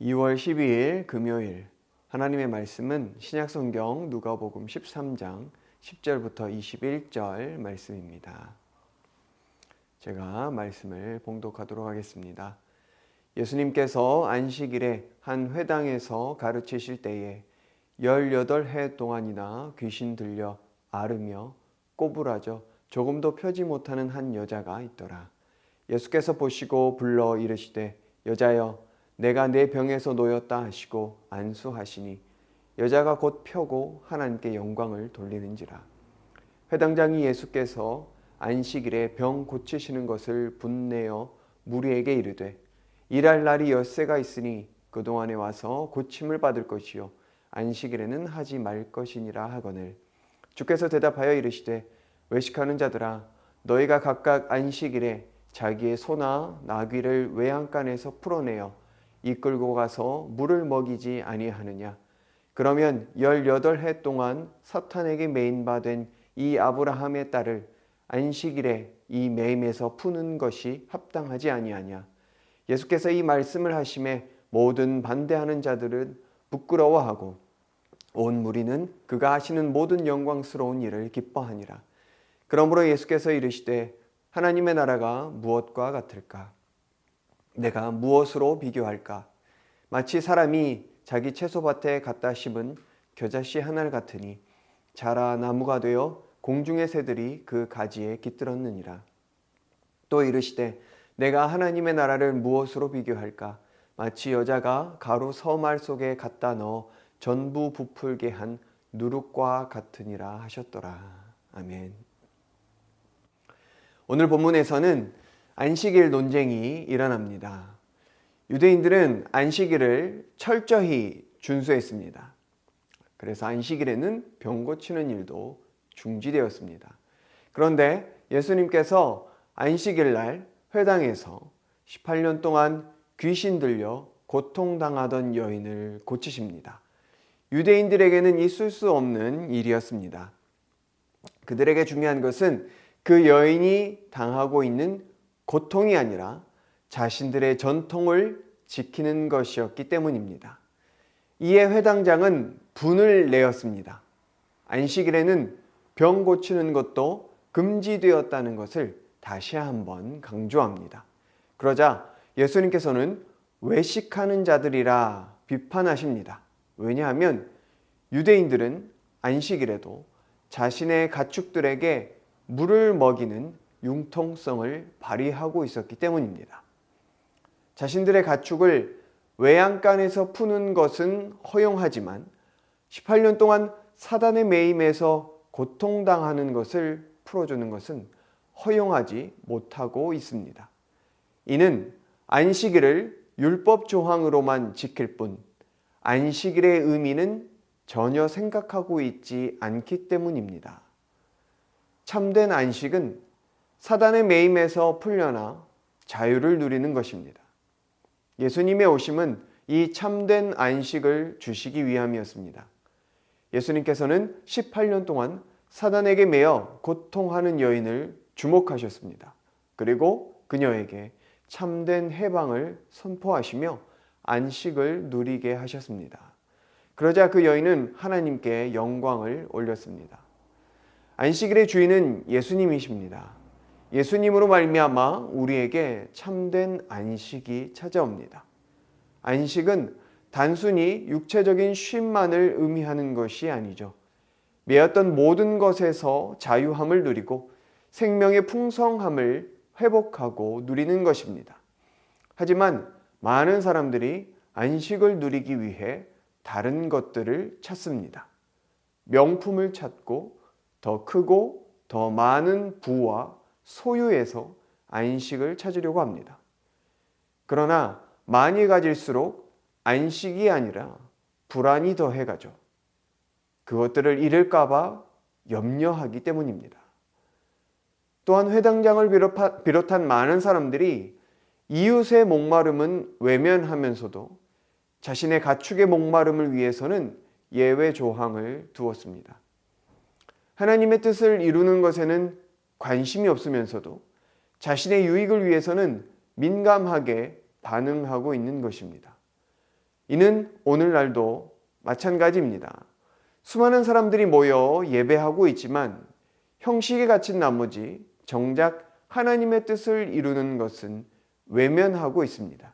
2월 12일 금요일 하나님의 말씀은 신약성경 누가복음 13장 10절부터 21절 말씀입니다. 제가 말씀을 봉독하도록 하겠습니다. 예수님께서 안식일에 한 회당에서 가르치실 때에 18해 동안이나 귀신 들려 앓으며 꼬부라져 조금도 펴지 못하는 한 여자가 있더라. 예수께서 보시고 불러 이르시되 여자여 내가 내 병에서 놓였다 하시고 안수하시니 여자가 곧 펴고 하나님께 영광을 돌리는지라. 회당장이 예수께서 안식일에 병 고치시는 것을 분내어 무리에게 이르되 일할 날이 엿새가 있으니 그동안에 와서 고침을 받을 것이요 안식일에는 하지 말 것이니라 하거늘. 주께서 대답하여 이르시되 외식하는 자들아 너희가 각각 안식일에 자기의 소나 나귀를 외양간에서 풀어내어 이끌고 가서 물을 먹이지 아니하느냐? 그러면 18해 동안 사탄에게 매인 바된 이 아브라함의 딸을 안식일에 이 매임에서 푸는 것이 합당하지 아니하냐? 예수께서 이 말씀을 하심에 모든 반대하는 자들은 부끄러워하고 온 무리는 그가 하시는 모든 영광스러운 일을 기뻐하니라. 그러므로 예수께서 이르시되 하나님의 나라가 무엇과 같을까 내가 무엇으로 비교할까? 마치 사람이 자기 채소밭에 갖다 심은 겨자씨 하나 같으니 자라 나무가 되어 공중의 새들이 그 가지에 깃들었느니라. 또 이르시되 내가 하나님의 나라를 무엇으로 비교할까? 마치 여자가 가루 서말 속에 갖다 넣어 전부 부풀게 한 누룩과 같으니라 하셨더라. 아멘. 오늘 본문에서는 안식일 논쟁이 일어납니다. 유대인들은 안식일을 철저히 준수했습니다. 그래서 안식일에는 병 고치는 일도 중지되었습니다. 그런데 예수님께서 안식일 날 회당에서 18년 동안 귀신 들려 고통당하던 여인을 고치십니다. 유대인들에게는 있을 수 없는 일이었습니다. 그들에게 중요한 것은 그 여인이 당하고 있는 고통이 아니라 자신들의 전통을 지키는 것이었기 때문입니다. 이에 회당장은 분을 내었습니다. 안식일에는 병 고치는 것도 금지되었다는 것을 다시 한번 강조합니다. 그러자 예수님께서는 외식하는 자들이라 비판하십니다. 왜냐하면 유대인들은 안식일에도 자신의 가축들에게 물을 먹이는 융통성을 발휘하고 있었기 때문입니다. 자신들의 가축을 외양간에서 푸는 것은 허용하지만 18년 동안 사단의 매임에서 고통당하는 것을 풀어주는 것은 허용하지 못하고 있습니다. 이는 안식일을 율법 조항으로만 지킬 뿐 안식일의 의미는 전혀 생각하고 있지 않기 때문입니다. 참된 안식은 사단의 매임에서 풀려나 자유를 누리는 것입니다. 예수님의 오심은 이 참된 안식을 주시기 위함이었습니다. 예수님께서는 18년 동안 사단에게 매여 고통하는 여인을 주목하셨습니다. 그리고 그녀에게 참된 해방을 선포하시며 안식을 누리게 하셨습니다. 그러자 그 여인은 하나님께 영광을 올렸습니다. 안식일의 주인은 예수님이십니다. 예수님으로 말미암아 우리에게 참된 안식이 찾아옵니다. 안식은 단순히 육체적인 쉼만을 의미하는 것이 아니죠. 매었던 모든 것에서 자유함을 누리고 생명의 풍성함을 회복하고 누리는 것입니다. 하지만 많은 사람들이 안식을 누리기 위해 다른 것들을 찾습니다. 명품을 찾고 더 크고 더 많은 부와 소유에서 안식을 찾으려고 합니다. 그러나 많이 가질수록 안식이 아니라 불안이 더해가죠. 그것들을 잃을까봐 염려하기 때문입니다. 또한 회당장을 비롯한 많은 사람들이 이웃의 목마름은 외면하면서도 자신의 가축의 목마름을 위해서는 예외 조항을 두었습니다. 하나님의 뜻을 이루는 것에는 관심이 없으면서도 자신의 유익을 위해서는 민감하게 반응하고 있는 것입니다. 이는 오늘날도 마찬가지입니다. 수많은 사람들이 모여 예배하고 있지만 형식에 갇힌 나머지 정작 하나님의 뜻을 이루는 것은 외면하고 있습니다.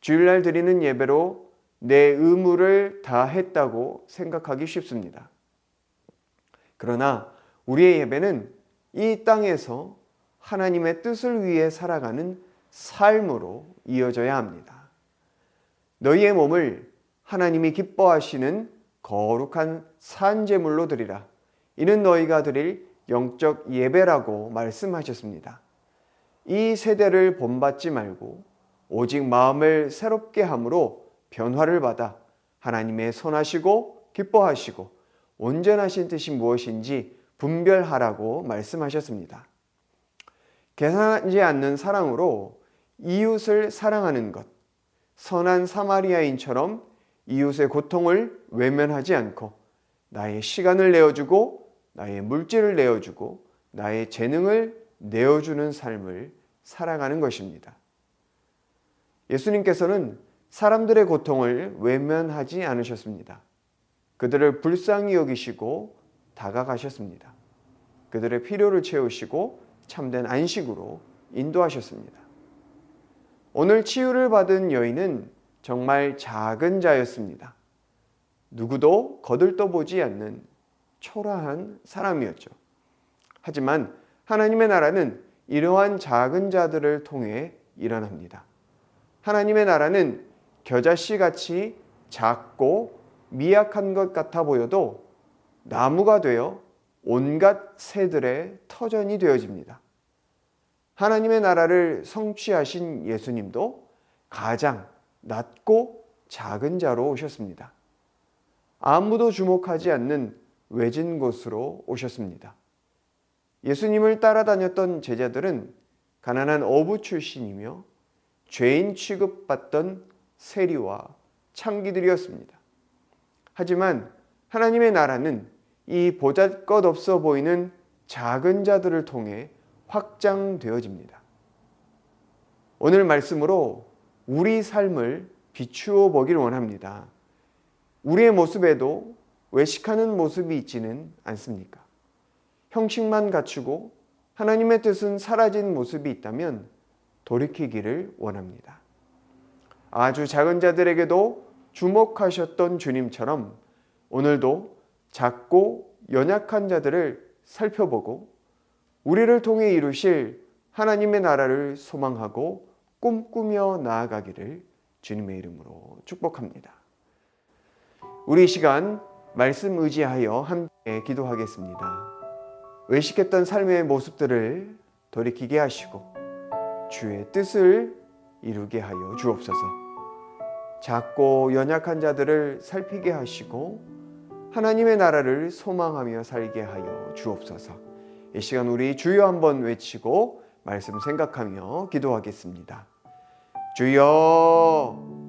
주일날 드리는 예배로 내 의무를 다 했다고 생각하기 쉽습니다. 그러나 우리의 예배는 이 땅에서 하나님의 뜻을 위해 살아가는 삶으로 이어져야 합니다. 너희의 몸을 하나님이 기뻐하시는 거룩한 산제물로 드리라. 이는 너희가 드릴 영적 예배라고 말씀하셨습니다. 이 세대를 본받지 말고 오직 마음을 새롭게 함으로 변화를 받아 하나님의 선하시고 기뻐하시고 온전하신 뜻이 무엇인지 분별하라고 말씀하셨습니다. 계산하지 않는 사랑으로 이웃을 사랑하는 것, 선한 사마리아인처럼 이웃의 고통을 외면하지 않고 나의 시간을 내어주고 나의 물질을 내어주고 나의 재능을 내어주는 삶을 살아가는 것입니다. 예수님께서는 사람들의 고통을 외면하지 않으셨습니다. 그들을 불쌍히 여기시고 다가가셨습니다. 그들의 필요를 채우시고 참된 안식으로 인도하셨습니다. 오늘 치유를 받은 여인은 정말 작은 자였습니다. 누구도 거들떠보지 않는 초라한 사람이었죠. 하지만 하나님의 나라는 이러한 작은 자들을 통해 일어납니다. 하나님의 나라는 겨자씨 같이 작고 미약한 것 같아 보여도 나무가 되어 온갖 새들의 터전이 되어집니다. 하나님의 나라를 성취하신 예수님도 가장 낮고 작은 자로 오셨습니다. 아무도 주목하지 않는 외진 곳으로 오셨습니다. 예수님을 따라다녔던 제자들은 가난한 어부 출신이며 죄인 취급받던 세리와 창기들이었습니다. 하지만 하나님의 나라는 이 보잘것 없어 보이는 작은 자들을 통해 확장되어집니다. 오늘 말씀으로 우리 삶을 비추어 보길 원합니다. 우리의 모습에도 외식하는 모습이 있지는 않습니까? 형식만 갖추고 하나님의 뜻은 사라진 모습이 있다면 돌이키기를 원합니다. 아주 작은 자들에게도 주목하셨던 주님처럼 오늘도 작고 연약한 자들을 살펴보고 우리를 통해 이루실 하나님의 나라를 소망하고 꿈꾸며 나아가기를 주님의 이름으로 축복합니다. 우리 시간 말씀 의지하여 함께 기도하겠습니다. 외식했던 삶의 모습들을 돌이키게 하시고 주의 뜻을 이루게 하여 주옵소서. 작고 연약한 자들을 살피게 하시고 하나님의 나라를 소망하며 살게 하여 주옵소서. 이 시간 우리 주여 한번 외치고 말씀 생각하며 기도하겠습니다. 주여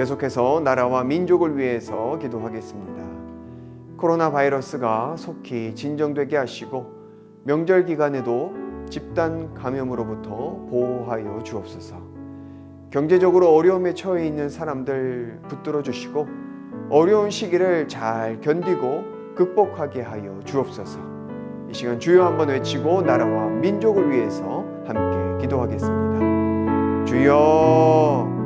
계속해서 나라와 민족을 위해서 기도하겠습니다. 코로나 바이러스가 속히 진정되게 하시고 명절 기간에도 집단 감염으로부터 보호하여 주옵소서. 경제적으로 어려움에 처해 있는 사람들 붙들어 주시고 어려운 시기를 잘 견디고 극복하게 하여 주옵소서. 이 시간 주여 한번 외치고 나라와 민족을 위해서 함께 기도하겠습니다. 주여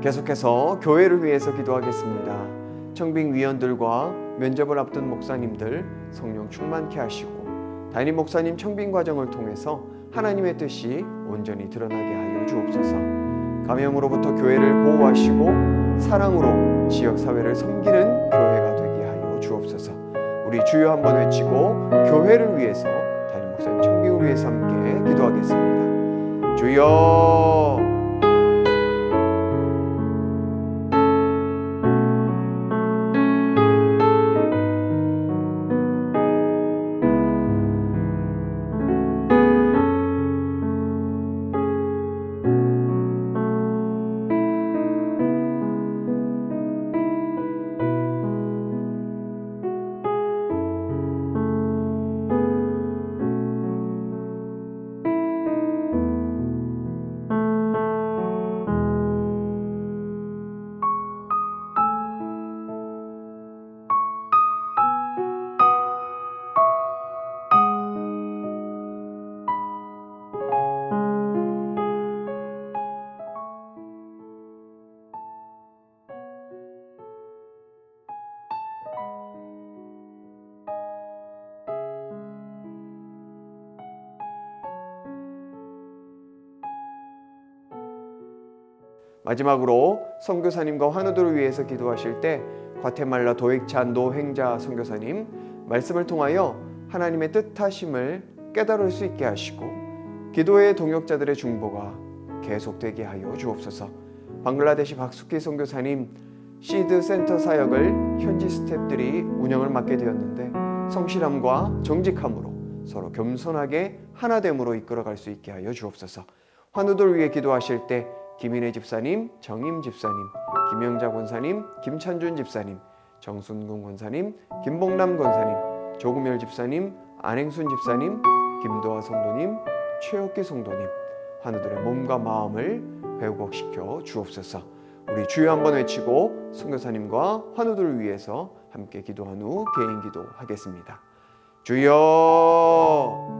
계속해서 교회를 위해서 기도하겠습니다. 청빙 위원들과 면접을 앞둔 목사님들 성령 충만케 하시고 담임 목사님 청빙 과정을 통해서 하나님의 뜻이 온전히 드러나게 하여 주옵소서. 감염으로부터 교회를 보호하시고 사랑으로 지역 사회를 섬기는 교회가 되게 하여 주옵소서. 우리 주여 한번 외치고 교회를 위해서 담임 목사님 청빙을 위해서 함께 기도하겠습니다. 주여 마지막으로 선교사님과 환우들을 위해서 기도하실 때 과테말라 도액찬 노행자 선교사님 말씀을 통하여 하나님의 뜻하심을 깨달을 수 있게 하시고 기도의 동역자들의 중보가 계속되게 하여 주옵소서. 방글라데시 박수키 선교사님 시드 센터 사역을 현지 스탭들이 운영을 맡게 되었는데 성실함과 정직함으로 서로 겸손하게 하나됨으로 이끌어갈 수 있게 하여 주옵소서. 환우들 위해 기도하실 때 김인혜 집사님, 정임 집사님, 김영자 권사님, 김찬준 집사님, 정순근 권사님, 김봉남 권사님, 조금열 집사님, 안행순 집사님, 김도아 성도님, 최혁기 성도님, 환우들의 몸과 마음을 회복시켜 주옵소서. 우리 주여 한번 외치고 선교사님과 환우들을 위해서 함께 기도한 후 개인 기도하겠습니다. 주여